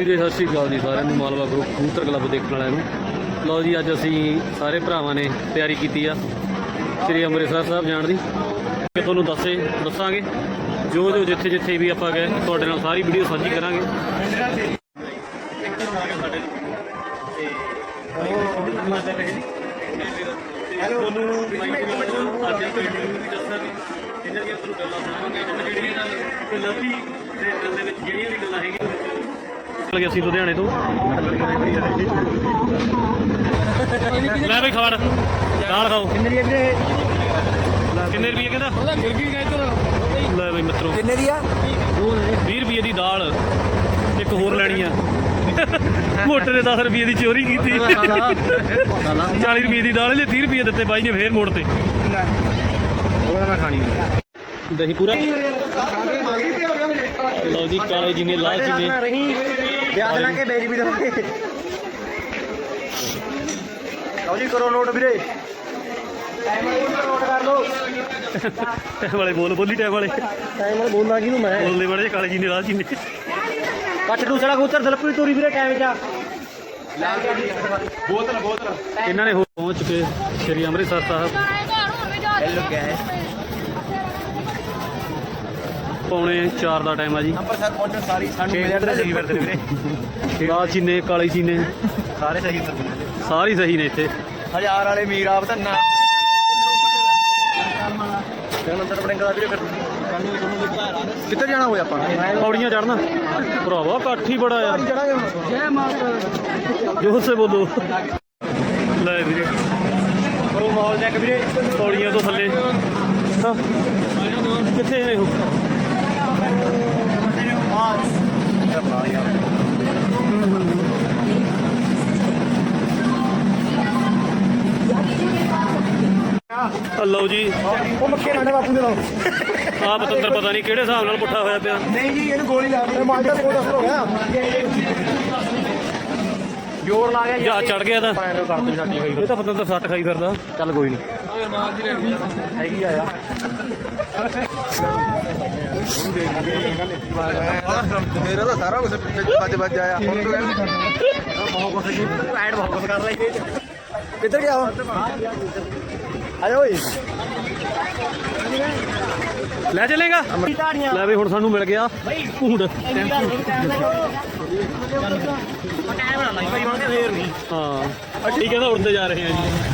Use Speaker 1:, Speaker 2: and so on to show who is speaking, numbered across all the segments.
Speaker 1: ਵੀਰੇ, ਸਤਿ ਸ਼੍ਰੀ ਅਕਾਲ ਜੀ ਸਾਰਿਆਂ ਨੂੰ, ਮਾਲਵਾ ਗਰੁੱਪ ਕਬੂਤਰ ਕਲੱਬ ਦੇਖਣ ਵਾਲਿਆਂ ਨੂੰ। ਲਓ ਜੀ, ਅੱਜ ਅਸੀਂ ਸਾਰੇ ਭਰਾਵਾਂ ਨੇ ਤਿਆਰੀ ਕੀਤੀ ਆ। ਸ੍ਰੀ ਅੰਮ੍ਰਿਤਸਰ ਸਾਹਿਬ ਜਾਣ ਦੀ। ਕਿ ਤੁਹਾਨੂੰ ਦੱਸੇ, ਦੱਸਾਂਗੇ। ਜੋ ਜੋ ਜਿੱਥੇ ਜਿੱਥੇ ਵੀ ਆਪਾਂ ਗਏ, ਤੁਹਾਡੇ ਨਾਲ ਸਾਰੀ ਵੀਡੀਓ ਸਾਂਝੀ ਕਰਾਂਗੇ। ਚਲ ਗਿਆ ਸੀ ਲੁਧਿਆਣੇ ਤੋਂ। ਲੈ ਬਈ ਖਵੜ ਦਾਲ ਖਾਓ।
Speaker 2: ਕਿੰਨੇ ਦੀ ਵੀਰੇ
Speaker 1: ਕਿੰਨੇ ਰੁਪਏ ਕਹਿੰਦਾ? ਲੈ ਬਈ ਮਿੱਤਰੋ।
Speaker 2: ਕਿੰਨੇ ਦੀ ਆ?
Speaker 1: 20 ਰੁਪਏ ਦੀ ਦਾਲ ਇੱਕ ਹੋਰ ਲੈਣੀ ਆ। ਮੋਟੇ ਨੇ 10 ਰੁਪਏ ਦੀ ਚੋਰੀ ਕੀਤੀ। 40 ਰੁਪਏ ਦੀ ਦਾਲ ਲੈ 30 ਰੁਪਏ ਦਿੱਤੇ ਬਾਈ ਨੇ ਫੇਰ ਮੋੜ ਤੇ
Speaker 2: ਉਹ ਮੈਂ ਖਾਣੀ
Speaker 1: ਦਹੀਂ ਪੂਰਾ? ਲਓ ਜੀ ਕਾਲੇ ਜੀ ਨੇ ਲਾਲ ਜੀ ਨੇ
Speaker 2: ਵਿਆਹ ਲਾ ਕੇ ਬੇਜ ਵੀ ਦਵਾਂਗੇ ਲਓ ਜੀ ਕਰੋ ਨੋਟ ਵੀਰੇ। ਟਾਈਮ ਨੋਟ ਕਰ ਲਓ।
Speaker 1: ਟੈਮ ਵਾਲੇ ਬੋਲ ਬੋਲੀ ਟੈਮ ਵਾਲੇ।
Speaker 2: ਟਾਈਮ ਨਾਲ ਬੋਲਣਾ ਕਿਹਨੂੰ ਮੈਂ?
Speaker 1: ਬੋਲਦੇ ਬੜੇ ਕਾਲੇ ਜੀ ਨੇ ਲਾਲ ਜੀ ਨੇ।
Speaker 2: ਕੱਟ ਦੂਸਰਾ ਕਬੂਤਰ ਦਲਪਰੀ ਤੋਰੀ ਵੀਰੇ ਟਾਈਮ ਚ ਬੋਤਲ ਬੋਤਲ।
Speaker 1: ਇਹਨਾਂ ਨੇ ਹੋ ਪਹੁੰਚ ਚੁੱਕੇ ਸ੍ਰੀ ਅੰਮ੍ਰਿਤਸਰ ਸਾਹਿਬ।
Speaker 2: ਹੈਲੋ ਗਾਇਸ
Speaker 1: ਪੌਣੇ 4 ਦਾ ਟਾਈਮ ਆ ਜੀ।
Speaker 2: ਅੰਮ੍ਰਿਤਸਰ ਪਹੁੰਚਣ ਸਾਰੀ ਸਾਨੂੰ
Speaker 1: ਛੇ
Speaker 2: ਮਿਲਿਆ ਸਹੀ ਵਰਤੇ ਵੀਰੇ
Speaker 1: ਲਾਲ ਜੀ ਨੇ ਕਾਲੇ ਜੀ ਨੇ
Speaker 2: ਸਾਰੇ ਸਹੀ ਵਰਤੇ
Speaker 1: ਸਾਰੀ ਸਹੀ ਨੇ ਇੱਥੇ।
Speaker 2: ਹਜ਼ਾਰ ਵਾਲੇ ਮੀਰ ਆਪ ਬੜਿੰਗ ਦਾ ਵੀਰੇ ਫਿਰ। ਕਿੱਧਰ ਜਾਣਾ ਹੋਇਆ ਆਪਾਂ?
Speaker 1: ਪੌੜੀਆਂ ਚੜਨਾ ਭਰਾਵਾ ਇਕੱਠ ਹੀ ਬੜਾ ਆ।
Speaker 2: ਜੈ ਮਾਤਾ
Speaker 1: ਜੋਰ ਸੇ ਬੋਲੋ। ਲੈ ਵੀਰੇ।
Speaker 2: ਉਹ ਮਾਹੌਲ ਚੈੱਕ ਵੀਰੇ।
Speaker 1: ਪੌੜੀਆਂ ਤੋਂ ਥੱਲੇ। ਕਿੱਥੇ ਨੇ ਉਹ?
Speaker 2: ਦੇ ਲਓ
Speaker 1: ਆ ਪਤੰਦਰ ਪਤਾ ਨਹੀਂ ਕਿਹੜੇ ਹਿਸਾਬ ਨਾਲ ਪੁੱਠਾ ਹੋਇਆ ਪਿਆ।
Speaker 2: ਨਹੀਂ ਜੀ ਇਹਨੂੰ ਗੋਲੀ ਲਾ ਦੇ ਮਾਰ ਦਾ ਕੋਲ ਅਸਰ ਹੋ ਗਿਆ ਜੋਰ ਲਾ ਗਿਆ
Speaker 1: ਜਾ ਚੜ ਗਿਆ ਤਾਂ।
Speaker 2: ਪੈਰ ਕਰ ਦੇ ਸਾਡੀ ਹੋਈ।
Speaker 1: ਇਹ ਤਾਂ ਸੱਟ ਖਾਈ ਫਿਰਦਾ।
Speaker 2: ਚੱਲ ਕੋਈ ਨਹੀਂ। ਹੈਗੀ ਆ ਮੇਰਾ ਤਾਂ ਸਾਰਾ ਕੁਝ ਪਿੱਛੇ ਵੱਜ ਵੱਜ ਆਇਆ। ਹੁਣ ਬਹੁਤ ਕੁਝ ਜੀ ਐਡ ਬਹੁਤ ਕੁਝ ਕਰ ਲਈ ਕਿੱਧਰ ਗਿਆ ਹੁਣ ਆਇਓ ਓਏ।
Speaker 1: ਲੈ ਚੱਲੇਗਾ। ਲੈ ਵੀ ਹੁਣ ਸਾਨੂੰ ਮਿਲ ਗਿਆ। ਭੂੰਡ ਹਾਂ। ਠੀਕ ਹੈ ਤਾਂ ਉੜਦੇ ਜਾ ਰਹੇ ਆ ਜੀ।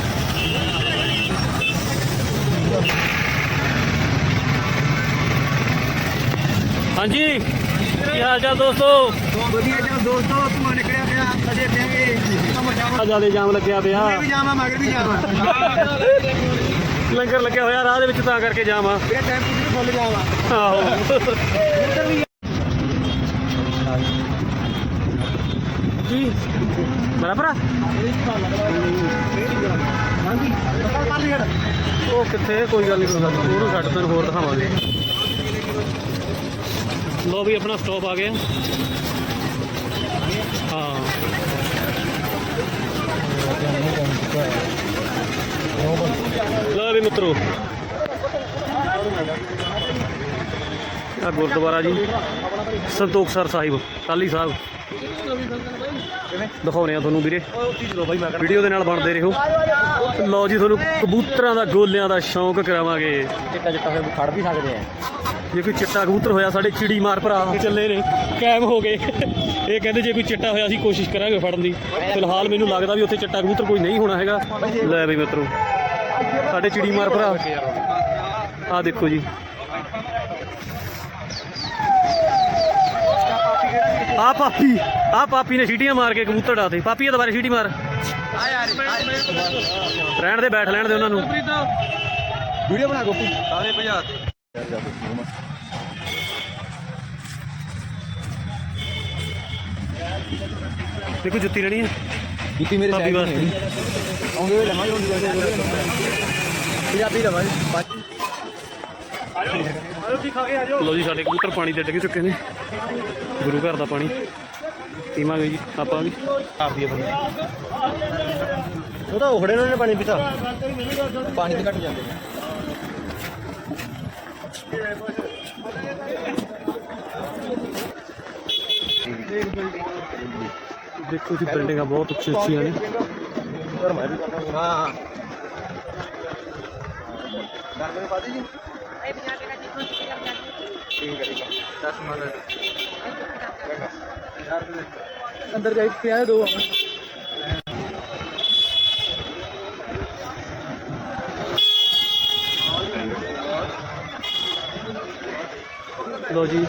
Speaker 1: ਹਾਂਜੀ। ਕੀ ਹਾਲ ਚਾਲ ਦੋਸਤੋ?
Speaker 2: ਵਧੀਆ ਜੀ ਦੋਸਤੋ ਤੂੰ ਨਿਕਲਿਆ ਪਿਆ ਅਜੇ ਪਿਆਗੇ
Speaker 1: ਆ ਜਾਮ ਲੱਗਿਆ ਪਿਆ।
Speaker 2: ਵੀ ਜਾਵਾਂ ਮਗਰ ਵੀ ਜਾਵਾਂ।
Speaker 1: ਲੰਗਰ ਲੱਗਿਆ ਹੋਇਆ ਰਾਹ ਦੇ ਵਿੱਚ ਤਾਂ ਕਰਕੇ ਆ।
Speaker 2: ਵੀਰੇ ਟਾਈਮ ਵੀ। ਫੁੱਲ ਜਾਵਾਂ
Speaker 1: ਆਹੋ ਜੀ।
Speaker 2: ਹਾਂਜੀ। ਕੱਲ ਛੱਡ
Speaker 1: ਉਹ ਕਿੱਥੇ ਕੋਈ ਗੱਲ ਨਹੀਂ ਕੋਈ ਗੱਲ ਉਹਨੂੰ ਛੱਡ ਤੈਨੂੰ ਹੋਰ ਦਿਖਾਵਾਂਗੇ। ਲੋ ਵੀ ਆਪਣਾ ਸਟਾਪ ਆ ਗਿਆ। ਹਾਂ। ਲੋ ਵੀ ਮਿੱਤਰੋ। ਆ ਗੁਰਦੁਆਰਾ ਜੀ ਸੰਤੋਖਸਰ ਸਾਹਿਬ ਕਾਲੀ ਸਾਹਿਬ। ਦਿਖਾਉਣੇ ਆ ਤੁਹਾਨੂੰ ਵੀਰੇ। ਵੀਡੀਓ ਦੇ ਨਾਲ ਬਣਦੇ ਰਹੋ। ਲਓ ਜੀ ਤੁਹਾਨੂੰ ਕਬੂਤਰਾਂ ਦਾ ਗੋਲਿਆਂ ਦਾ ਸ਼ੌਂਕ ਕਰਾਵਾਂਗੇ।
Speaker 2: ਚਿੱਟਾ ਚਿੱਟਾ ਹੋਇਆ ਖੜ ਵੀ ਸਕਦੇ ਆ।
Speaker 1: ਜੇ ਕੋਈ ਚਿੱਟਾ ਕਬੂਤਰ ਹੋਇਆ ਸਾਡੇ ਚਿੜੀ ਮਾਰ ਭਰਾ ਚੱਲੇ ਨੇ। ਕਾਇਮ ਹੋ ਗਏ। ਇਹ ਕਹਿੰਦੇ ਜੇ ਕੋਈ ਚਿੱਟਾ ਹੋਇਆ ਅਸੀਂ ਕੋਸ਼ਿਸ਼ ਕਰਾਂਗੇ ਫੜਨ ਦੀ। ਫਿਲਹਾਲ ਮੈਨੂੰ ਲੱਗਦਾ ਵੀ ਉੱਥੇ ਚਿੱਟਾ ਕਬੂਤਰ ਕੋਈ ਨਹੀਂ ਹੋਣਾ ਹੈਗਾ। ਲੈ ਬਈ ਮਿੱਤਰੋ ਸਾਡੇ ਚਿੜੀ ਮਾਰ ਭਰਾ। ਆਹ ਦੇਖੋ ਜੀ। ਆ ਪਾਪੀ। ਆ ਪਾਪੀ ਨੇ ਸੀਟੀਆਂ ਮਾਰ ਕੇ ਕਬੂਤਰ ਡਾਤੇ। ਪਾਪੀ ਇਹ ਦੁਬਾਰੇ ਸੀਟੀ ਮਾਰ।
Speaker 2: ਆ ਯਾਰ
Speaker 1: ਰਹਿਣ ਦੇ ਬੈਠ ਲੈਣ ਦੇ ਉਹਨਾਂ ਨੂੰ।
Speaker 2: ਵੀਡੀਓ ਬਣਾ ਗੋਪੀ। ਸਾਰੇ ਭਜਾ
Speaker 1: ਦੇਖੋ ਜੁੱਤੀ ਲੈਣੀ ਹੈ।
Speaker 2: ਜੁੱਤੀ ਮੇਰੇ ਸਾਈਡ
Speaker 1: ਵਾਸਤੇ।
Speaker 2: ਆਉਂਦੇ ਹੋਏ ਲਵਾਂਗੇ ਜਾਂਦੇ ਪੰਜਾਬੀ ਲਵਾਂਗੇ। ਬਾਕੀ
Speaker 1: ਲੋ ਜੀ ਸਾਡੇ ਕਬੂਤਰ ਪਾਣੀ ਤੇ ਡਿੱਗ ਚੁੱਕੇ ਨੇ। ਗੁਰੂ ਘਰ ਦਾ ਪਾਣੀ। ਪੀਵਾਂਗੇ ਜੀ ਆਪਾਂ ਵੀ
Speaker 2: ਆਪਦੀ ਆ ਬੰਦੇ ਉਹ ਤਾਂ ਉਖੜੇ ਨੇ ਪਾਣੀ ਪੀਤਾ ਪਾਣੀ ਤੇ ਘਟ ਜਾਂਦੇ ਨੇ
Speaker 1: ਦੇਖੋ ਜੀ ਬਿਲਡਿੰਗਾਂ ਬਹੁਤ ਉੱਚੀ ਉੱਚੀਆਂ ਨੇ
Speaker 2: ਹਾਂ ਡਾਕਟਰ ਨੇ ਪਾਤੀ ਜੀ ਠੀਕ ਹੈ ਠੀਕ ਹੈ 10 ਮਿੰਟ ਅੰਦਰ ਜਾਈ ਪਿਆ ਦੋ
Speaker 1: ਲੋ ਜੀ।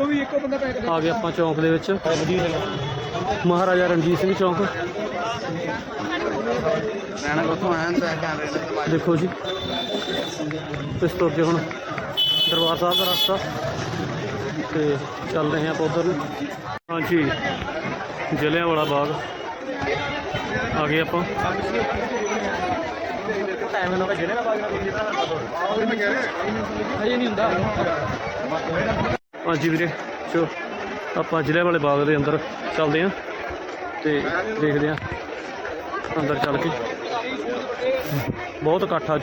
Speaker 2: ਉਹ ਵੀ ਇੱਕੋ ਬੰਦਾ ਪੈਕ
Speaker 1: ਆ ਗਏ ਆਪਾਂ ਚੌਂਕ ਦੇ ਵਿੱਚ। ਮਹਾਰਾਜਾ ਰਣਜੀਤ ਸਿੰਘ ਚੌਂਕ।
Speaker 2: ਕੋਥੋਂ ਆਇਆ ਕੈਮਰੇ
Speaker 1: ਦੇਖੋ ਜੀ। ਤੋਂ ਅੱਗੇ ਹੁਣ ਦਰਬਾਰ ਸਾਹਿਬ ਦਾ ਰਸਤਾ। ਤੇ ਚੱਲ ਰਹੇ ਆਪਾਂ ਉਧਰ। ਹਾਂਜੀ ਜਲਿਆਂ ਵਾਲਾ ਬਾਗ। ਆ ਗਏ ਆਪਾਂ।
Speaker 2: ਟਾਈਮ ਨਾਲ ਜਿਹੜੇ ਨਾ ਬਾਗ ਮੈਂ ਕਹਿ ਰਿਹਾ ਅਜੇ ਨਹੀਂ ਹੁੰਦਾ
Speaker 1: ਹਾਂਜੀ ਵੀਰੇ, ਚਲੋ, ਆਪਾਂ ਜ਼ਿਲ੍ਹੇ ਵਾਲੇ ਬਾਗ ਦੇ ਅੰਦਰ ਚੱਲਦੇ ਆਂ ਤੇ ਦੇਖਦੇ ਆਂ ਅੰਦਰ ਚੱਲ ਕੇ। ਬਹੁਤ ਇਕੱਠ ਅੱਜ।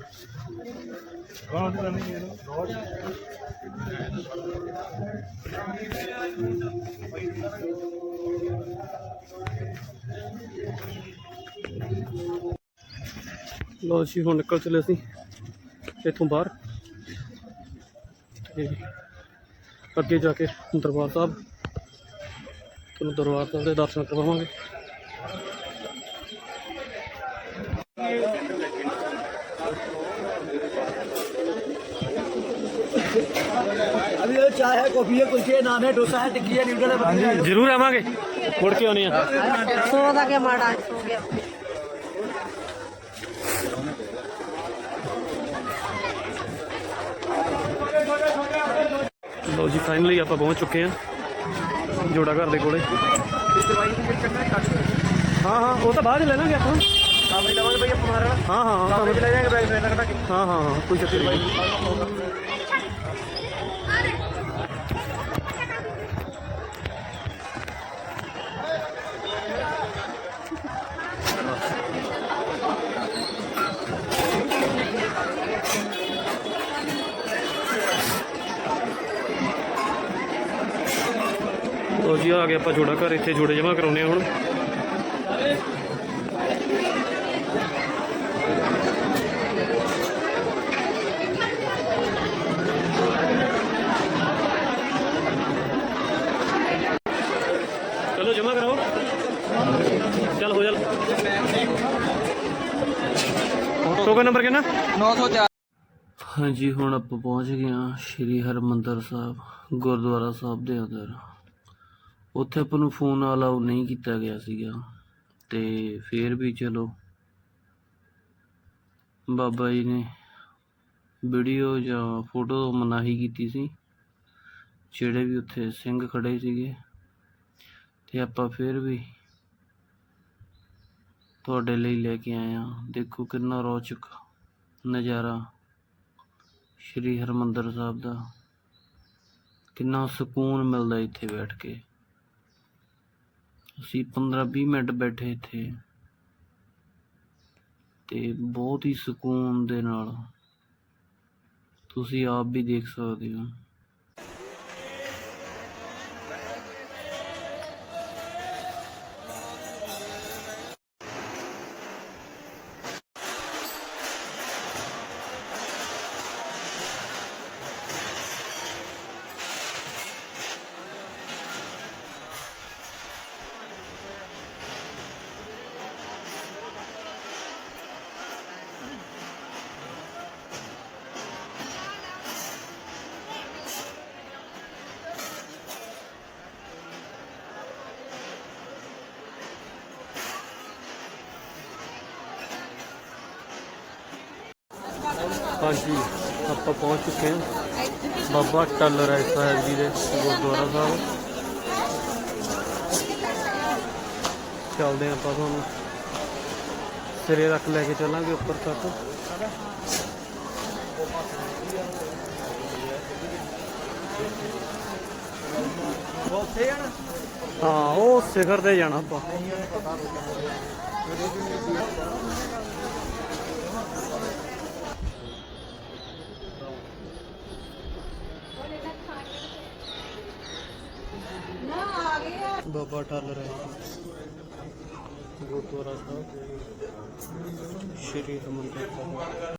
Speaker 1: ਲਓ ਜੀ, ਹੁਣ ਨਿਕਲ ਚਲੇ ਅਸੀਂ ਇੱਥੋਂ ਬਾਹਰ। ਤੇ ਅੱਗੇ ਜਾ ਕੇ ਦਰਬਾਰ ਸਾਹਿਬ। ਤੁਹਾਨੂੰ ਦਰਬਾਰ ਸਾਹਿਬ ਦੇ ਦਰਸ਼ਨ ਕਰਵਾਵਾਂਗੇ।
Speaker 2: अभी ये चाय है कॉफी है कुल्फी है नान है डोसा है टिक्की है न्यूडल है बर्गर है
Speaker 1: ਜ਼ਰੂਰ ਆਵਾਂਗੇ ਮੁੜ ਕੇ ਆਉਣੇ ਆ
Speaker 3: सो का क्या माड़ा सो गया
Speaker 1: ਲਓ ਜੀ ਫਾਈਨਲੀ ਆਪਾਂ ਪਹੁੰਚ ਚੁੱਕੇ ਹਾਂ ਜੋੜਾ ਘਰ ਦੇ ਕੋਲੇ ਹਾਂ ਹਾਂ ਉਹ ਤਾਂ ਬਾਅਦ ਚ ਲੈ ਲਾਂਗੇ ਆਪਾਂ
Speaker 2: आप डबल भैया हमारा
Speaker 1: ਹਾਂ ਹਾਂ ਹਾਂ
Speaker 2: आप ले जाएंगे बैग में रखना
Speaker 1: ਹਾਂ ਹਾਂ ਹਾਂ ਕੋਈ ਚੱਕਰ ਨਹੀਂ ਲਓ ਜੀ ਆ ਗਿਆ ਆਪਾਂ ਜੋੜਾ ਘਰ ਇੱਥੇ ਜੋੜੇ ਜਮਾ ਕਰਾਉਣੇ ਆ ਹੁਣ। ਚਲੋ ਜਮਾ ਕਰਾਓ। ਚੱਲ ਹੋ ਚੱਲ ਟੋਕਨ ਨੰਬਰ ਕਿੰਨਾ?
Speaker 2: 904
Speaker 1: ਹਾਂਜੀ ਹੁਣ ਆਪਾਂ ਪਹੁੰਚ ਗਏ ਹਾਂ ਸ਼੍ਰੀ ਹਰਮੰਦਰ ਸਾਹਿਬ ਗੁਰਦੁਆਰਾ ਸਾਹਿਬ ਦੇ ਅੰਦਰ। ਉੱਥੇ ਆਪਾਂ ਨੂੰ ਫੋਨ ਅਲਾਉ ਨਹੀਂ ਕੀਤਾ ਗਿਆ ਸੀਗਾ। ਤੇ ਫੇਰ ਵੀ ਚਲੋ,
Speaker 4: ਬਾਬਾ ਜੀ ਨੇ ਵੀਡੀਓ ਜਾਂ ਫੋਟੋ ਮਨਾਹੀ ਕੀਤੀ ਸੀ, ਜਿਹੜੇ ਵੀ ਉੱਥੇ ਸਿੰਘ ਖੜੇ ਸੀਗੇ। ਤੇ ਆਪਾਂ ਫਿਰ ਵੀ ਤੁਹਾਡੇ ਲਈ ਲੈ ਕੇ ਆਏ ਹਾਂ। ਦੇਖੋ ਕਿੰਨਾ ਰੌਚਕ ਨਜ਼ਾਰਾ ਸ਼੍ਰੀ ਹਰਮੰਦਰ ਸਾਹਿਬ ਦਾ। ਕਿੰਨਾ ਸਕੂਨ ਮਿਲਦਾ ਇੱਥੇ ਬੈਠ ਕੇ। ਅਸੀਂ 15-20 ਮਿੰਟ ਬੈਠੇ ਇੱਥੇ ਤੇ ਬਹੁਤ ਹੀ ਸਕੂਨ ਦੇ ਨਾਲ ਤੁਸੀਂ ਆਪ ਵੀ ਦੇਖ ਸਕਦੇ ਹੋ। ਹਾਂਜੀ ਆਪਾਂ ਪਹੁੰਚ ਚੁੱਕੇ ਹਾਂ। ਬਾਬਾ ਟੱਲ ਰਾਏ ਸਾਹਿਬ ਜੀ ਦੇ ਗੁਰਦੁਆਰਾ ਸਾਹਿਬ। ਚੱਲਦੇ ਹਾਂ ਆਪਾਂ ਤੁਹਾਨੂੰ। ਸਿਰੇ ਤੱਕ ਲੈ ਕੇ ਚੱਲਾਂਗੇ ਉੱਪਰ ਤੱਕ।
Speaker 1: ਉੱਥੇ
Speaker 4: ਹਾਂ, ਉਹ ਸਿਖਰ ਤੇ ਜਾਣਾ ਆਪਾਂ। ਬਾਬਾ ਠੱਲ ਰਿਹਾ ਗੁਰਦੁਆਰਾ ਸਾਹਿਬ ਸ਼੍ਰੀ ਹਰਿਮੰਦਰ ਸਾਹਿਬ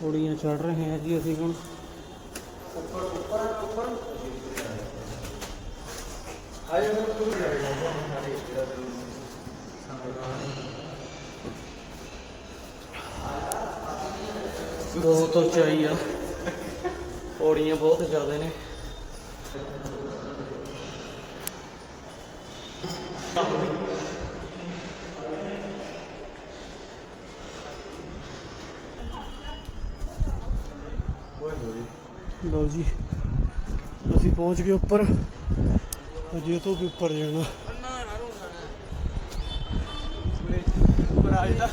Speaker 4: ਪੌੜੀਆਂ ਚੜ ਰਹੇ ਹਾਂ ਜੀ ਅਸੀਂ ਹੁਣ ਬਹੁਤ ਉਚਾਈ ਆ ਪੌੜੀਆਂ ਬਹੁਤ ਜ਼ਿਆਦਾ ਨੇ। ਲਓ ਜੀ ਅਸੀਂ ਪਹੁੰਚ ਗਏ ਉੱਪਰ। ਅਜੇ ਤੋਂ ਵੀ ਉੱਪਰ ਜਾਣਾ।
Speaker 1: ਰਾਜ ਦਾ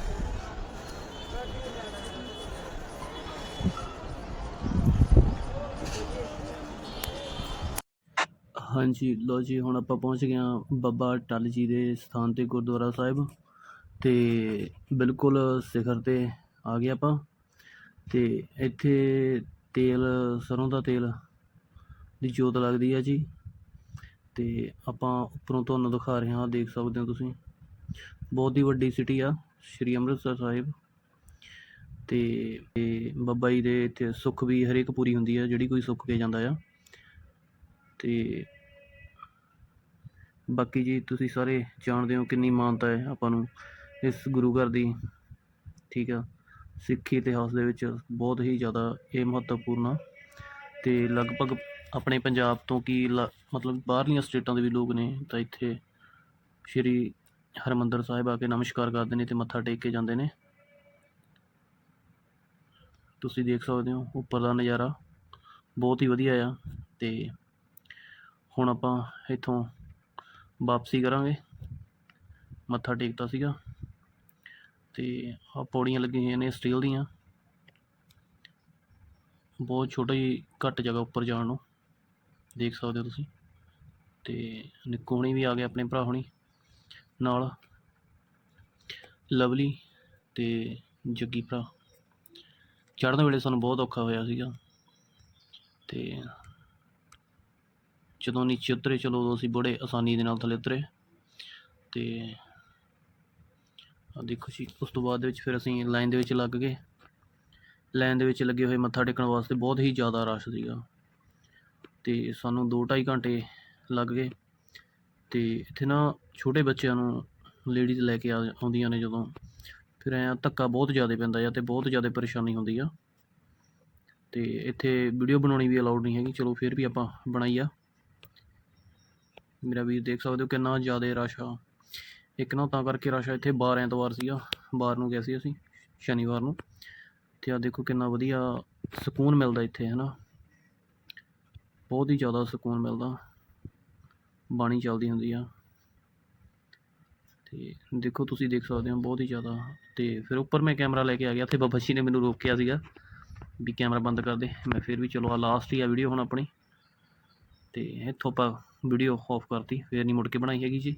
Speaker 4: ਹਾਂਜੀ ਲੋ ਜੀ, ਹੁਣ ਆਪਾਂ ਪਹੁੰਚ ਗਏ ਹਾਂ ਬਾਬਾ ਟੱਲ ਜੀ ਦੇ ਸਥਾਨ ਤੇ ਗੁਰਦੁਆਰਾ ਸਾਹਿਬ। ਤੇ ਬਿਲਕੁਲ ਸਿਖਰ ਤੇ ਆ ਗਏ ਆਪਾਂ। ਤੇ ਇੱਥੇ ਤੇਲ, ਸਰੋਂ ਦਾ ਤੇਲ ਦੀ ਜੋਤ ਲੱਗਦੀ ਹੈ ਜੀ। ਤੇ ਆਪਾਂ ਉੱਪਰੋਂ ਤੁਹਾਨੂੰ ਦਿਖਾ ਰਹੇ ਹਾਂ, ਦੇਖ ਸਕਦੇ ਹੋ ਤੁਸੀਂ। ਬਹੁਤ ਹੀ ਵੱਡੀ ਸਿਟੀ ਆ, ਸ਼੍ਰੀ ਅੰਮ੍ਰਿਤਸਰ ਸਾਹਿਬ। ਤੇ ਤੇ ਬਾਬਾ ਜੀ ਦੇ ਇੱਥੇ ਸੁੱਖ ਵੀ ਹਰੇਕ ਪੂਰੀ ਹੁੰਦੀ ਹੈ ਜਿਹੜੀ ਕੋਈ ਸੁੱਖ ਕੇ ਜਾਂਦਾ ਆ। ਤੇ ਬਾਕੀ ਜੀ ਤੁਸੀਂ ਸਾਰੇ ਜਾਣਦੇ ਹੋ ਕਿੰਨੀ ਮਾਨਤਾ ਹੈ ਆਪਾਂ ਨੂੰ ਇਸ ਗੁਰੂ ਘਰ ਦੀ, ਠੀਕ ਆ? ਸਿੱਖੀ ਇਤਿਹਾਸ ਦੇ ਵਿੱਚ ਬਹੁਤ ਹੀ ਜ਼ਿਆਦਾ ਇਹ ਮਹੱਤਵਪੂਰਨ ਆ। ਤੇ ਲਗਭਗ ਆਪਣੇ ਪੰਜਾਬ ਤੋਂ ਕੀ ਲ- ਮਤਲਬ ਬਾਹਰਲੀਆਂ ਸਟੇਟਾਂ ਦੇ ਵੀ ਲੋਕ ਨੇ, ਤਾਂ ਇੱਥੇ ਸ਼੍ਰੀ ਹਰਮੰਦਰ ਸਾਹਿਬ ਆ ਕੇ ਨਮਸਕਾਰ ਕਰਦੇ ਨੇ ਤੇ ਮੱਥਾ ਟੇਕ ਕੇ ਜਾਂਦੇ ਨੇ। ਤੁਸੀਂ ਦੇਖ ਸਕਦੇ ਹੋ ਉੱਪਰ ਦਾ ਨਜ਼ਾਰਾ, ਬਹੁਤ ਹੀ ਵਧੀਆ ਆ। ਤੇ ਹੁਣ ਆਪਾਂ ਇੱਥੋਂ ਵਾਪਸੀ ਕਰਾਂਗੇ। ਮੱਥਾ ਟੇਕਤਾ ਸੀਗਾ। ਤੇ ਆ ਪੌੜੀਆਂ ਲੱਗੀਆਂ ਹੋਈਆਂ ਨੇ ਸਟੀਲ ਦੀਆਂ। ਬਹੁਤ ਛੋਟਾ ਹੀ ਘੱਟ ਜਗ੍ਹਾ ਉੱਪਰ ਜਾਣ ਨੂੰ। ਦੇਖ ਸਕਦੇ ਹੋ ਤੁਸੀਂ। ਤੇ ਨਿੱਕੂ ਹੁਣੀ ਵੀ ਆ ਗਏ ਆਪਣੇ ਭਰਾ ਹੁਣੀ ਨਾਲ। ਲਵਲੀ ਤੇ ਜੱਗੀ ਭਰਾ। ਚੜ੍ਹਨ ਵੇਲੇ ਸਾਨੂੰ ਬਹੁਤ ਔਖਾ ਹੋਇਆ ਸੀਗਾ। ਤੇ ਜਦੋਂ ਨੀਚੇ ਉਤਰੇ, ਚਲੋ ਉਦੋਂ ਅਸੀਂ ਬੜੇ ਆਸਾਨੀ ਦੇ ਨਾਲ ਥੱਲੇ ਉਤਰੇ। ਤੇ ਆ ਦੇਖੋ ਜੀ, ਉਸ ਤੋਂ ਬਾਅਦ ਵਿੱਚ ਫਿਰ ਅਸੀਂ ਲਾਈਨ ਦੇ ਵਿੱਚ ਲੱਗ ਗਏ। ਲਾਈਨ ਦੇ ਵਿੱਚ ਲੱਗੇ ਹੋਏ ਮੱਥਾ ਟੇਕਣ ਵਾਸਤੇ ਬਹੁਤ ਹੀ ਜ਼ਿਆਦਾ ਰਸ਼ ਸੀਗਾ। ਤੇ ਸਾਨੂੰ 2.5 ਘੰਟੇ ਲੱਗ ਗਏ। ਤੇ ਇੱਥੇ ਨਾ ਛੋਟੇ ਬੱਚਿਆਂ ਨੂੰ ਲੇਡੀਜ਼ ਲੈ ਕੇ ਆ ਆਉਂਦੀਆਂ ਨੇ ਜਦੋਂ। ਫਿਰ ਐਂ ਧੱਕਾ ਬਹੁਤ ਜ਼ਿਆਦਾ ਪੈਂਦਾ ਆ ਤੇ ਬਹੁਤ ਜ਼ਿਆਦਾ ਪਰੇਸ਼ਾਨੀ ਹੁੰਦੀ ਆ। ਤੇ ਇੱਥੇ ਵੀਡੀਓ ਬਣਾਉਣੀ ਵੀ ਅਲਾਉਡ ਨਹੀਂ ਹੈਗੀ। ਚਲੋ ਫਿਰ ਵੀ ਆਪਾਂ ਬਣਾਈ ਆ। ਮੇਰਾ ਵੀਰ ਦੇਖ ਸਕਦੇ ਹੋ ਕਿੰਨਾ ਜ਼ਿਆਦਾ ਰਸ਼ ਆ। ਇੱਕ ਨਾ ਤਾਂ ਕਰਕੇ ਰਸ਼ ਆ, ਇੱਥੇ ਬਾਰ ਐਤਵਾਰ ਸੀਗਾ, ਬਾਰ ਨੂੰ ਗਏ ਸੀ ਅਸੀਂ, ਸ਼ਨੀਵਾਰ ਨੂੰ। ਤੇ ਆ ਦੇਖੋ ਕਿੰਨਾ ਵਧੀਆ ਸਕੂਨ ਮਿਲਦਾ ਇੱਥੇ, ਹਨਾ। ਬਹੁਤ ਹੀ ਜ਼ਿਆਦਾ ਸਕੂਨ ਮਿਲਦਾ। ਬਾਣੀ ਚੱਲਦੀ ਹੁੰਦੀ ਆ। ਤੇ ਦੇਖੋ ਤੁਸੀਂ ਦੇਖ ਸਕਦੇ ਹੋ ਬਹੁਤ ਹੀ ਜ਼ਿਆਦਾ। ਤੇ ਫਿਰ ਉੱਪਰ ਮੈਂ ਕੈਮਰਾ ਲੈ ਕੇ ਆ ਗਿਆ, ਇੱਥੇ ਬਾਬਾ ਜੀ ਨੇ ਮੈਨੂੰ ਰੋਕਿਆ ਸੀਗਾ ਵੀ ਕੈਮਰਾ ਬੰਦ ਕਰ ਦੇ। ਮੈਂ ਫਿਰ ਵੀ ਚਲੋ ਆ ਲਾਸਟ ਹੀ ਆ ਵੀਡੀਓ ਹੁਣ ਆਪਣੀ। ਤੇ ਇੱਥੋਂ ਆਪਾਂ ਵੀਡੀਓ ਆਫ ਕਰਤੀ ਫਿਰ ਨਹੀਂ ਮੁੜ ਕੇ ਬਣਾਈ ਹੈਗੀ ਜੀ।